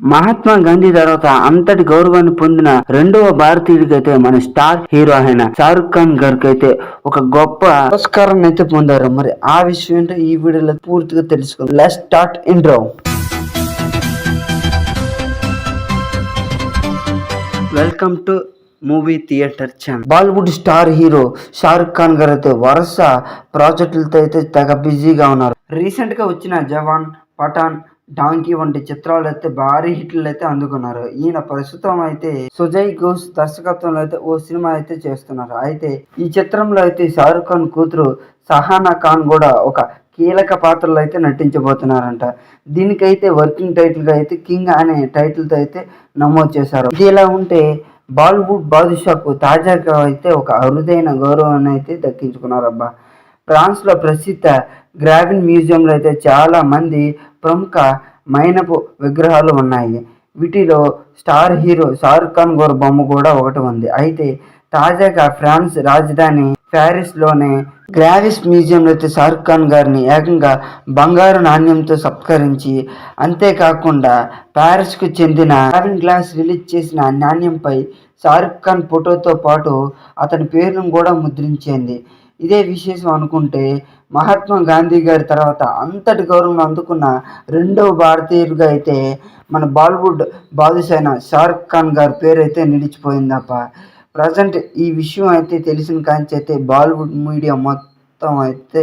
మహాత్మా గాంధీ తర్వాత అంతటి గౌరవాన్ని పొందిన రెండవ భారతీయుడికైతే మన స్టార్ హీరో అయిన షారుఖ్ ఖాన్ గారికి అయితే ఒక గొప్ప పురస్కారాన్ని అయితే పొందారు. మరి ఆ విషయం ఏంటో ఈ వీడియోలో పూర్తిగా తెలుసుకుందాం. Let's start intro welcome to movie theatre channel Bollywood star hero Shahrukh Khan garu అయితే వరుస ప్రాజెక్టులతో అయితే తెగ బిజీగా ఉన్నారు. రీసెంట్గా వచ్చిన జవాన్ పఠాన్ డాంకీ వంటి చిత్రాలు అయితే భారీ హిట్లు అయితే అందుకున్నారు. ఈయన ప్రస్తుతం అయితే సుజయ్ ఘోష్ దర్శకత్వంలో అయితే ఓ సినిమా అయితే చేస్తున్నారు. అయితే ఈ చిత్రంలో అయితే షారుఖ్ ఖాన్ కూతురు సహానా ఖాన్ కూడా ఒక కీలక పాత్రలో అయితే నటించబోతున్నారంట. దీనికైతే వర్కింగ్ టైటిల్గా అయితే కింగ్ అనే టైటిల్తో అయితే నమోదు చేశారు. ఇది ఇలా ఉంటే బాలీవుడ్ బాదుషాకు తాజాగా అయితే ఒక అరుదైన గౌరవాన్ని అయితే దక్కించుకున్నారబ్బా. ఫ్రాన్స్లో ప్రసిద్ధ గ్రావిన్ మ్యూజియంలో అయితే చాలా మంది ప్రముఖ మైనపు విగ్రహాలు ఉన్నాయి. వీటిలో స్టార్ హీరో షారుఖ్ ఖాన్ గారి బొమ్మ కూడా ఒకటి ఉంది. అయితే తాజాగా ఫ్రాన్స్ రాజధాని ప్యారిస్లోనే గ్రావిస్ మ్యూజియంలో అయితే షారుఖ్ ఖాన్ గారిని ఏకంగా బంగారు నాణ్యంతో సత్కరించి అంతేకాకుండా ప్యారిస్కు చెందిన గ్రావిన్ గ్లాస్ రిలీజ్ చేసిన నాణ్యంపై షారుఖ్ ఖాన్ ఫోటోతో పాటు అతని పేరును కూడా ముద్రించింది. ఇదే విశేషం అనుకుంటే మహాత్మా గాంధీ గారి తర్వాత అంతటి గౌరవం అందుకున్న రెండవ భారతీయుడిగా అయితే మన బాలీవుడ్ బాదుసైన అయిన షారుఖ్ ఖాన్ గారి పేరు అయితే నిలిచిపోయిందప్ప. ప్రజెంట్ ఈ విషయం అయితే తెలిసిన కాంచి అయితే బాలీవుడ్ మీడియా మొత్తం అయితే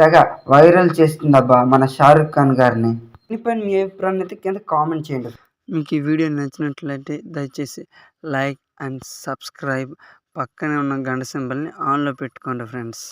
తెగ వైరల్ చేస్తుందబ్బా మన షారుఖ్ ఖాన్ గారిని. దీనిపైన మీ అభిప్రాయాన్ని అయితే కింద కామెంట్ చేయండి. మీకు ఈ వీడియో నచ్చినట్లయితే దయచేసి లైక్ అండ్ సబ్స్క్రైబ్. పక్కనే ఉన్న గంట సింబల్ని ఆన్లో పెట్టుకోండి ఫ్రెండ్స్.